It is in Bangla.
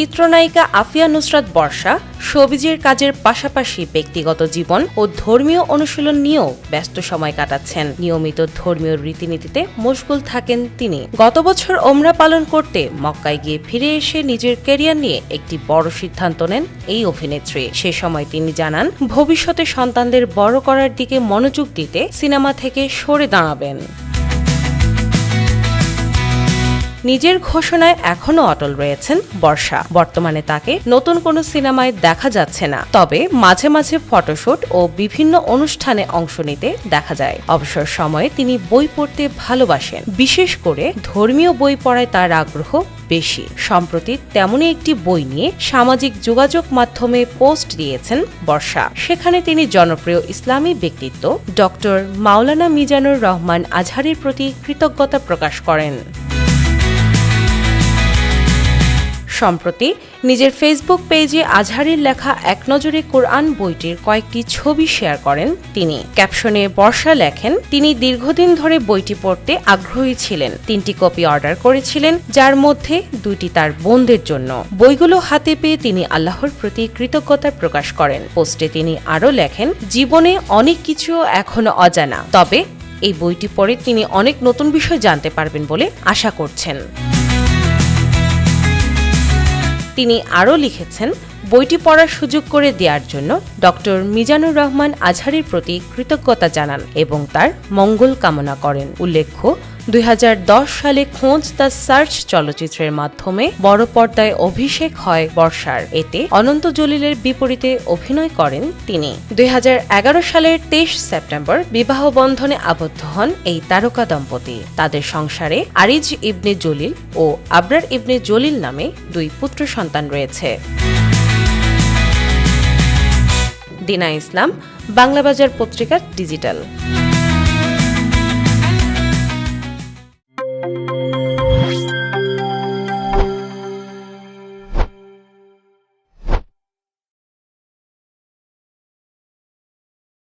চিত্রনায়িকা আফিয়া নুসরাত বর্ষা সবিজের কাজের পাশাপাশি ব্যক্তিগত জীবন ও ধর্মীয় অনুশীলন নিয়েও ব্যস্ত সময় কাটাচ্ছেন। নিয়মিত ধর্মীয় রীতিনীতিতে মশগুল থাকেন তিনি। গত বছর ওমরা পালন করতে মক্কায় গিয়ে ফিরে এসে নিজের ক্যারিয়ার নিয়ে একটি বড় সিদ্ধান্ত নেন এই অভিনেত্রী। সে সময় তিনি জানান, ভবিষ্যতে সন্তানদের বড় করার দিকে মনোযোগ দিতে সিনেমা থেকে সরে দাঁড়াবেন। নিজের ঘোষণায় এখনও অটল রয়েছেন বর্ষা। বর্তমানে তাকে নতুন কোনো সিনেমায় দেখা যাচ্ছে না। তবে মাঝে মাঝে ফটোশুট ও বিভিন্ন অনুষ্ঠানে অংশ নিতে দেখা যায়। অবসর সময়ে তিনি বই পড়তে ভালোবাসেন। বিশেষ করে ধর্মীয় বই পড়ায় তার আগ্রহ বেশি। সম্প্রতি তেমনই একটি বই নিয়ে সামাজিক যোগাযোগ মাধ্যমে পোস্ট দিয়েছেন বর্ষা। সেখানে তিনি জনপ্রিয় ইসলামী ব্যক্তিত্ব ডক্টর মাওলানা মিজানুর রহমান আজহারের প্রতি কৃতজ্ঞতা প্রকাশ করেন। সম্প্রতি নিজের ফেসবুক পেজে আজহারের লেখা এক নজরে কোরআন বইটির কয়েকটি ছবি শেয়ার করেন তিনি। ক্যাপশনে বর্ষা লেখেন, তিনি দীর্ঘদিন ধরে বইটি পড়তে আগ্রহী ছিলেন। তিনটি কপি অর্ডার করেছিলেন, যার মধ্যে দুইটি তার বোনদের জন্য। বইগুলো হাতে পেয়ে তিনি আল্লাহর প্রতি কৃতজ্ঞতা প্রকাশ করেন। পোস্টে তিনি আরও লেখেন, জীবনে অনেক কিছু এখনও অজানা। তবে এই বইটি পড়ে তিনি অনেক নতুন বিষয় জানতে পারবেন বলে আশা করছেন। তিনি আরও লিখেছেন, বইটি পড়ার সুযোগ করে দেওয়ার জন্য ডক্টর মিজানুর রহমান আজহারির প্রতি কৃতজ্ঞতা জানান এবং তার মঙ্গল কামনা করেন। উল্লেখ্য দুই হাজার দশ সালে খোঁজ দ্য সার্চ চলচ্চিত্রের মাধ্যমে বড় পর্দায় অভিষেক হয় বর্ষার। এতে অনন্ত জলিলের বিপরীতে অভিনয় করেন তিনি। দুই হাজার এগারো সালের তেইশ সেপ্টেম্বর বিবাহ বন্ধনে আবদ্ধ হন এই তারকা দম্পতি। তাদের সংসারে আরিজ ইবনে জলিল ও আবরার ইবনে জলিল নামে দুই পুত্র সন্তান রয়েছে। দিনা ইসলাম, বাংলাবাজার পত্রিকা ডিজিটাল।